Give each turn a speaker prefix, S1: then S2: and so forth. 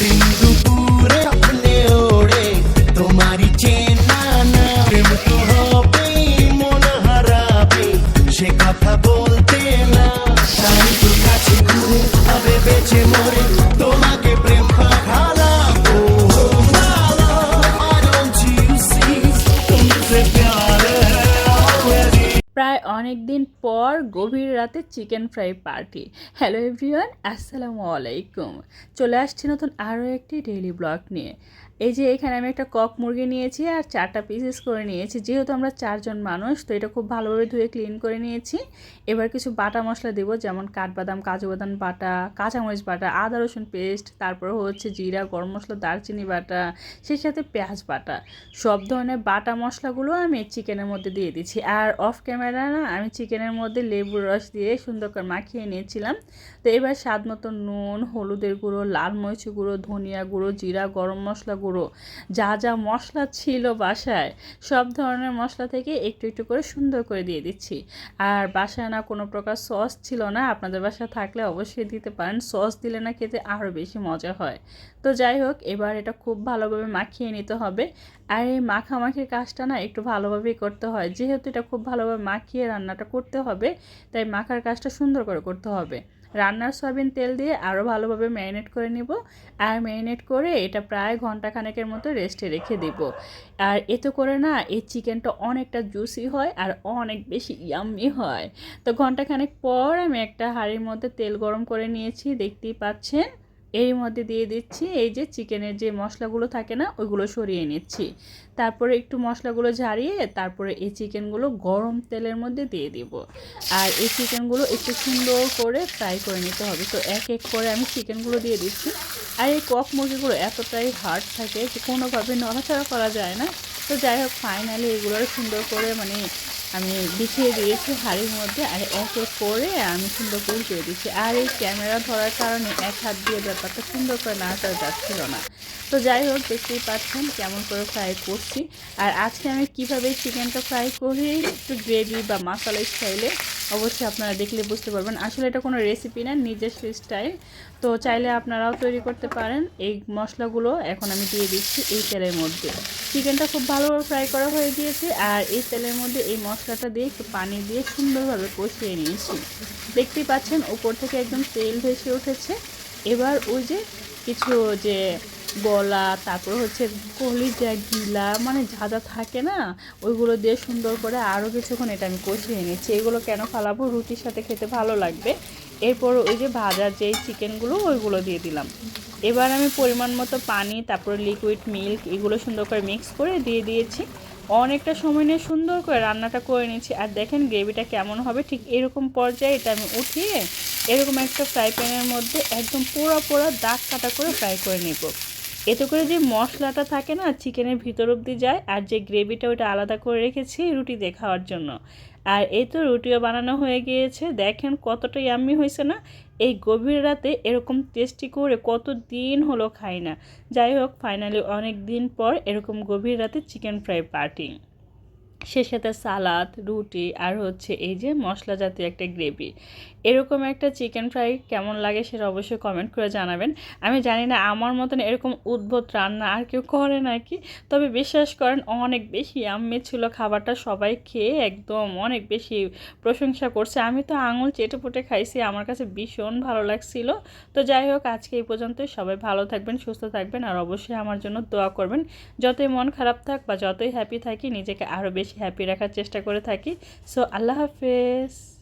S1: দিন
S2: প্রায় অনেক দিন পর গভীর রাতে chicken fry party. Hello everyone, আসসালামু আলাইকুম। চলে আসছি নতুন আরও একটি ডেইলি ব্লগ নিয়ে। এই যে এখানে আমি একটা কক মুরগি নিয়েছি আর চারটা পিসেস করে নিয়েছি। যেহেতু আমরা চারজন মানুষ, তো এটা খুব ভালোভাবে ধুয়ে ক্লিন করে নিয়েছি। এবার কিছু বাটা মশলা দেবো, যেমন কাঠবাদাম, কাজু বাদাম বাটা, কাঁচামরিচ বাটা, আদা, রসুন পেস্ট তারপর হচ্ছে জিরা, গরম মশলা, দারচিনি বাটা, সেই সাথে পেঁয়াজ বাটা। সব ধরনের বাটা মশলাগুলো আমি চিকেনের মধ্যে দিয়ে দিচ্ছি। আর অফ ক্যামেরা না, আমি চিকেনের মধ্যে লেবুর রস দিয়ে সুন্দর করে মাখিয়ে নিয়েছিলাম। তো এবার স্বাদ মতো নুন, হলুদের গুঁড়ো, লাল মরিচ গুঁড়ো, ধনিয়া গুঁড়ো, জিরা, গরম মশলা গুঁড়ো, যা যা মশলা ছিল বাসায়, সব ধরনের মশলা থেকে একটু একটু করে সুন্দর করে দিয়ে দিচ্ছি। আর বাসায় না কোনো প্রকার সস ছিল না, আপনাদের বাসায় থাকলে অবশ্যই দিতে পারেন। সস দিলে না খেতে আরও বেশি মজা হয়। তো যাই হোক, এবার এটা খুব ভালোভাবে মাখিয়ে নিতে হবে। আর এই মাখামাখির কাজটা না একটু ভালোভাবেই করতে হয়। যেহেতু এটা খুব ভালোভাবে মাখিয়ে রান্নাটা করতে হবে। তাই মাখার কাজটা সুন্দর করে করতে হবে। রান্নার সয়াবিন তেল দিয়ে আরও ভালোভাবে ম্যারিনেট করে নিব। আর ম্যারিনেট করে এটা প্রায় ঘণ্টা খানেকের মতো রেস্টে রেখে দিব। আর এতে করে না এই চিকেনটা অনেকটা জুসি হয় আর অনেক বেশি ইয়াম্মি হয়। তো ঘণ্টা খানেক পর আমি একটা হাঁড়ির মধ্যে তেল গরম করে নিয়েছি, দেখতেই পাচ্ছেন। এর মধ্যে দিয়ে দিচ্ছি এই যে চিকেনের যে মশলাগুলো থাকে না, ওইগুলো সরিয়ে নিচ্ছি। তারপরে একটু মশলাগুলো ঝারিয়ে তারপরে এই চিকেনগুলো গরম তেলের মধ্যে দিয়ে দিব। আর এই চিকেনগুলো একটু সুন্দর করে ফ্রাই করে নিতে হবে। তো এক এক করে আমি চিকেনগুলো দিয়ে দিচ্ছি। আর এই কক মুরগিগুলো এতটাই হার্ড থাকে যে কোনোভাবে নড়াচড়া করা যায় না। তো যাই হোক ফাইনালি এগুলোর সুন্দর করে মানে আমি বিছিয়ে দিয়েছি হাঁড়ির মধ্যে আর এক এক করে আমি সুন্দর করে উল্টে দিচ্ছি আর এই ক্যামেরা ধরার কারণে এক হাত দিয়ে ব্যাপারটা সুন্দর করে নাড়াচাড়া যাচ্ছিল না। তো যাই হোক, দেখতেই পাচ্ছেন কেমন করে ফ্রাই করছি। আর আজকে আমি কীভাবে চিকেনটা ফ্রাই করি, একটু গ্রেভি বা মশলা স্টাইলে অবশ্যই আপনারা দেখলে বুঝতে পারবেন। আসলে এটা কোনো রেসিপি না নিজস্ব স্টাইল তো চাইলে আপনারাও তৈরি করতে পারেন। এই মশলাগুলো এখন আমি দিয়ে দিচ্ছি এই তেলের মধ্যে। চিকেনটা খুব ভালোভাবে ফ্রাই করা হয়ে গিয়েছে আর এই তেলের মধ্যে এই মশলাটা দিয়ে একটু পানি দিয়ে সুন্দরভাবে কষিয়ে নিয়েছি। দেখতেই পাচ্ছেন, উপর থেকে একদম তেল ভেসে উঠেছে। এবার ওই যে কিছু যে গলা তারপর হচ্ছে কলিজা গিলা মানে যা যা থাকে না, ওইগুলো দিয়ে সুন্দর করে আরও কিছুক্ষণ এটা আমি কষিয়ে নিচ্ছি এগুলো কেন ফালাবো? রুটির সাথে খেতে ভালো লাগবে। এরপর ওই যে ভাজার যেই চিকেনগুলো, ওইগুলো দিয়ে দিলাম। এবার আমি পরিমাণ মতো পানি, তারপর লিকুইড মিল্ক এগুলো সুন্দর করে মিক্স করে দিয়ে দিয়েছি। অনেকটা সময় নিয়ে সুন্দর করে রান্নাটা করে নিয়েছি। আর দেখেন গ্রেভিটা কেমন হবে, ঠিক এরকম পর্যায়ে এটা আমি উঠিয়ে এরকম একটা ফ্রাই প্যানের মধ্যে একদম পোড়া পোড়া দাগ কাটা করে ফ্রাই করে নেব। এতে করে যে মশলাটা থাকে না চিকেনের ভিতর অবধি যায়। আর যে গ্রেভিটা ওটা আলাদা করে রেখেছি রুটি দিয়ে খাওয়ার জন্য। আর এই তো রুটিও বানানো হয়ে গিয়েছে। দেখেন কতটা ইয়াম্মি হয়েছে না? এই গভীর রাতে এরকম টেস্টি করে কত দিন হলো খাই না। যাই হোক ফাইনালি অনেক দিন পর এরকম গভীর রাতে চিকেন ফ্রাই পার্টি সে সাথে সালাদ, রুটি আর হচ্ছে এই যে মশলা জাতীয় একটা গ্রেভি। এরকম একটা চিকেন ফ্রাই কেমন লাগে সেটা অবশ্যই কমেন্ট করে জানাবেন। আমি জানি না, আমার মতন এরকম উদ্ভট রান্না আর কেউ করে নাকি? তবে বিশ্বাস করেন, অনেক বেশি আমি ছিল খাবারটা সবাই খেয়ে একদম অনেক বেশি প্রশংসা করছে। আমি তো আঙুল চেটে পুটে খাইছি, আমার কাছে ভীষণ ভালো লাগছিল। তো যাই হোক, আজকে এই পর্যন্তই। সবাই ভালো থাকবেন, সুস্থ থাকবেন আর অবশ্যই আমার জন্য দোয়া করবেন। যতই মন খারাপ থাক বা যতই হ্যাপি থাকি, নিজেকে আরও বেশি হ্যাপি রাখার চেষ্টা করে থাকি। সো আল্লাহ হাফেজ।